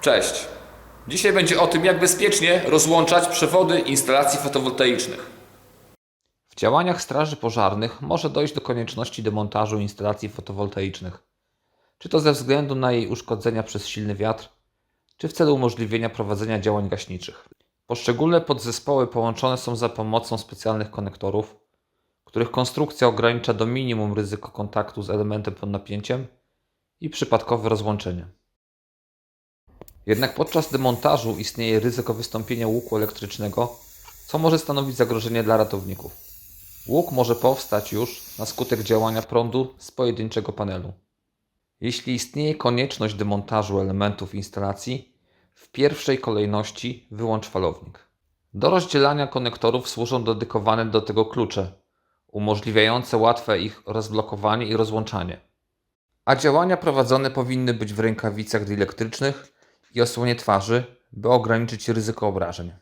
Cześć. Dzisiaj będzie o tym, jak bezpiecznie rozłączać przewody instalacji fotowoltaicznych. W działaniach straży pożarnych może dojść do konieczności demontażu instalacji fotowoltaicznych. Czy to ze względu na jej uszkodzenia przez silny wiatr, czy w celu umożliwienia prowadzenia działań gaśniczych. Poszczególne podzespoły połączone są za pomocą specjalnych konektorów, których konstrukcja ogranicza do minimum ryzyko kontaktu z elementem pod napięciem i przypadkowe rozłączenie. Jednak podczas demontażu istnieje ryzyko wystąpienia łuku elektrycznego, co może stanowić zagrożenie dla ratowników. Łuk może powstać już na skutek działania prądu z pojedynczego panelu. Jeśli istnieje konieczność demontażu elementów instalacji, w pierwszej kolejności wyłącz falownik. Do rozdzielania konektorów służą dedykowane do tego klucze, umożliwiające łatwe ich rozblokowanie i rozłączanie. A działania prowadzone powinny być w rękawicach dielektrycznych i osłonie twarzy, by ograniczyć ryzyko obrażeń.